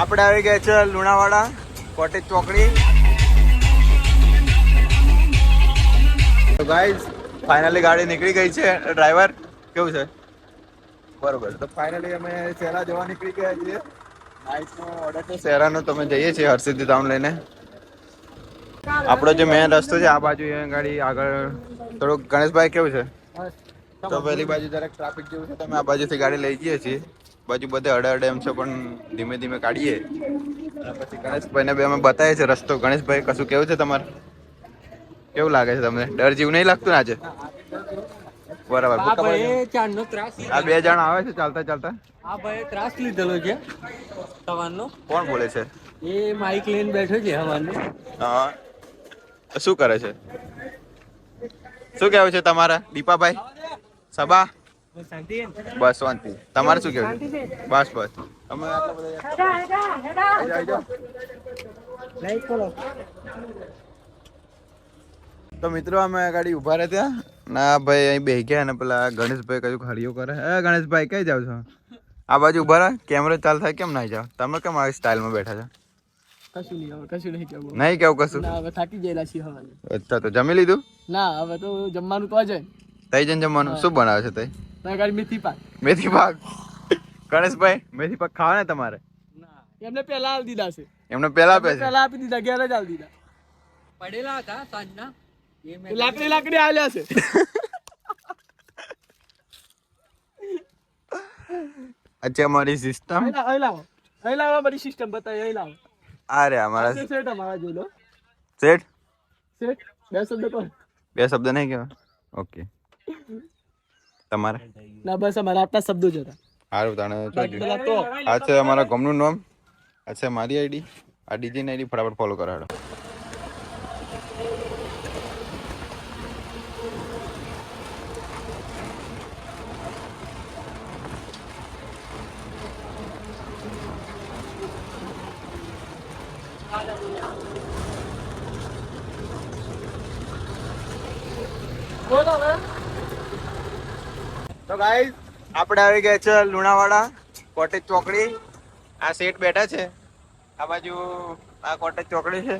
આપણે આવી ગયા છે લુણાવાડા કોટેજ ચોકડી. ગાઈઝ ફાઇનલી ગાડી નીકળી ગઈ છે. ડ્રાઈવર કેવું છે? બરોબર. તો ફાઇનલી અમે શહેરા જવા નીકળી ગયા છીએ. નાઇટનો ઓર્ડર છે. શેરાનો તમે જઈએ છીએ હરસિદ્ધિ ધામ લઈને. આપણો જે મેન રસ્તો છે આ બાજુ એ ગાડી આગળ. થોડુંક ગણેશભાઈ કેવું છે? તો પેલી બાજુ જરાક ટ્રાફિક જેવું છે તમે આ બાજુથી ગાડી લઈ જઈએ છીએ. બાજુ બધે અડે અડે એમ છે પણ ધીમે ધીમે કાઢીએ. પછી ગણેશભાઈને બે અમે બતાવીએ છીએ રસ્તો. ગણેશભાઈ કશું કેવું છે તમારે? કેવું લાગે છે તમને? ડર જેવું નહીં લાગતું ને આજે? બરાબર. આ બે જણ આવે છે ચાલતા ચાલતા? આ ભાઈ ત્રાસ લીધેલો છે સવારનો કોણ બોલે છે? એ માઇક લઈને બેઠો છે હવાનો હા. શું કરે છે? શું કેવું છે તમારા? દીપાભાઈ? સબા બસ શાંતિ. તમારે શું કેવું બસ બસ. તો મિત્રો અમે ગાડી ઊભા રહ્યા ત્યાં. ના ભાઈ અહીં બેહી ગયા અને પેલા ગણેશભાઈ કયું હરિયો કરે. હે ગણેશભાઈ કઈ જાવ છો? આ બાજુ ઊભા રહે કેમેરો ચાલુ થાય કેમ નહીં જાવ? તમે કેમ આવી સ્ટાઇલમાં બેઠા છો? કશું નહીં હવે કશું નહીં કેવું. નહીં કેવું કશું? ના હવે થાકી ગયેલા છીએ હવે. અચ્છા તો જમી લીધું? ના હવે તો જમવાનું તો તઈ જમવાનું? શું બનાવે છે તઈ? મેથી પાક. મેથી પાક? ગણેશભાઈ મેથી પાક ખાવા ને તમારે એમને પહેલા આપી દીધા છે. એમને પેલા આપે છે? પહેલા આપી દીધા ઘેર જ આપી દીધા. પડેલા હતા સાંજના. લાકડી લાકડી આલ્યા છે. અચ્છા અમારી સિસ્ટમ અહીં લાવો, અહીં લાવો. સિસ્ટમ બતાવી અહીં લાવો. અરે અમારા સેટ અમારા જોઈ લો સેટ સેટ બે શબ્દ કહો બે શબ્દ નહીં કહેવાય? ઓકે તમારે? ના બસ અમારા આટલા શબ્દો જ હતા. સારું તાણે તો. આ છે અમારા ગમનું નામ. આ છે મારી આઈડી. આ ડીજીની આઈડી ફટાફટ ફોલો કરાડો. બોલો તો ગાઈઝ આપણે આવી ગયા છે લુણાવાડા કોટેજ ચોકડી. આ સેટ બેઠા છે. આ બાજુ આ કોટેજ ચોકડી છે.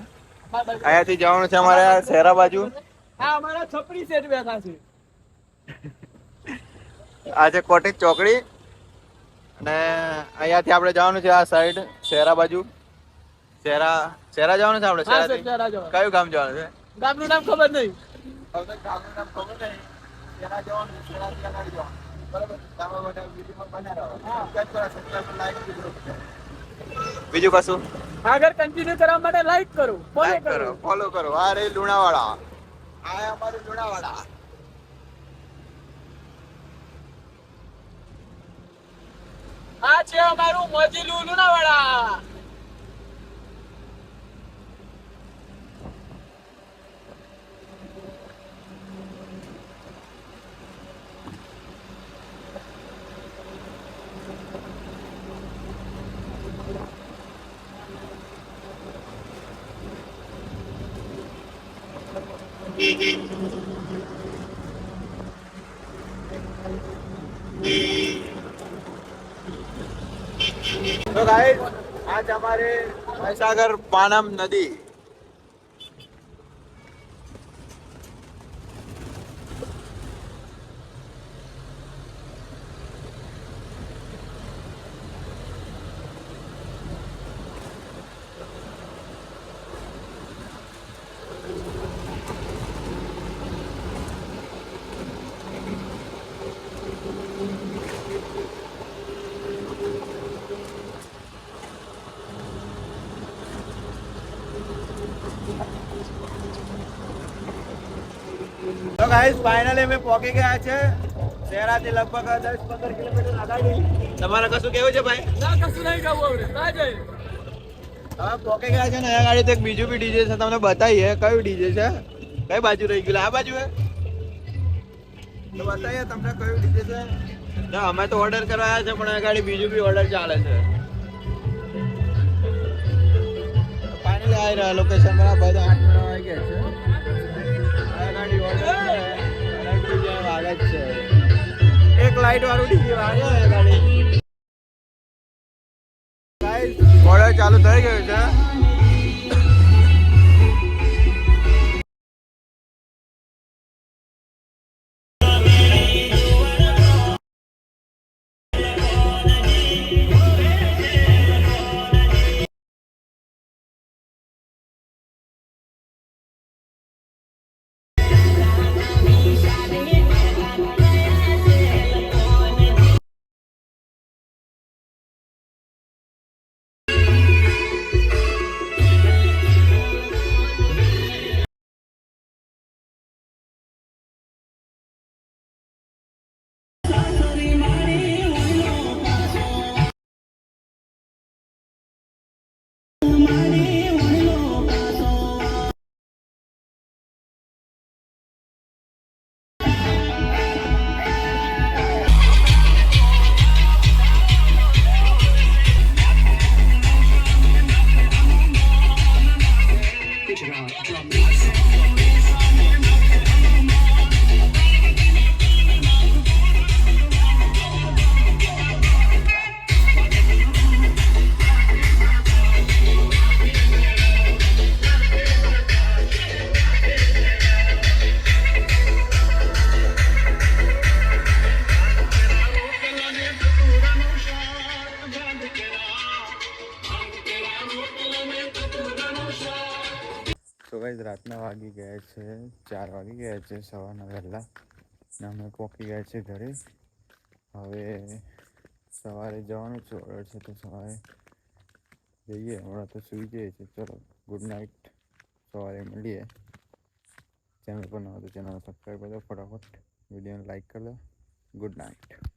અહીંયાથી જવાનું છે અમારે શહેરા બાજુ. અમારા છપરી સેટ બેઠા છે. આ છે કોટેજ ચોકડી. અને અહીંયાથી આપણે જવાનું છે આ સાઈડ શહેરા બાજુ. શહેરા શહેરા જવાનું છે આપણે? જવા કયું ગામ જવાનું છે? ગામનું નામ ખબર નહીં. ગામનું નામ ખબર નહીં. શહેરા જવાનું છે, આગળ જવાનું. બરાબર? તમારા માટે વીડિયો બનાવી રહો. કરો, subscribe કરો, કરો. બીજું કશું આગળ કન્ટિન્યુ કરવા માટે લાઈક કરો ફોલો કરો ફોલો કરો આ રે લુણાવાડા આ અમારું લુણાવાડા આ છે અમારું મોજીલું લુણાવાડા તો ગાઈડ આજ અમારે મહીસાગર પાનમ નદી તો ગાઈસ ફાઇનલી અમે પહોંચી ગયા છે. શહેરાથી લગભગ દસ પંદર કિલોમીટર આગળ તમારે કશું કેવું છે ભાઈ? ના કશું નહીં કહું હવે ના જઈએ હા પહોંચી ગયા છે ને અહીંયા ગાડી તો એક બીજું બી ડીજે છે તમને બતાવીએ. કયું ડીજે છે? કઈ બાજુ રહી ગયું? આ બાજુ હે? તો બતાવીએ તમને કયું ડીજે છે. ના અમે તો ઓર્ડર કરવા આવ્યા છે પણ આ ગાડી બીજું બી ઓર્ડર ચાલે છે. ફાઇનલી આવી રહ્યા લોકેશન બધા. આઠ મહિના આવી ગયા છે. એક લાઈટ વાળું ડીજે વાગે ગાડી. ચાલુ થઈ ગયું છે. ગાઈઝ રાતના વાગી ગયા છે, ચાર વાગી ગયા છે, સવારના વહેલા. ને અમે પહોંચી ગયા છે ઘરે. હવે સવારે જવાનું છે, ઓર્ડર છે, તો સવારે જઈએ. હમણાં તો સુઈ જઈએ છીએ. ચલો ગુડ નાઇટ સવારે મળીએ. ચેનલ પર ન તો ચેનલ સબસ્ક્રાઈબ કરી ફટાફટ. વિડીયોને લાઈક કરી દો. Good night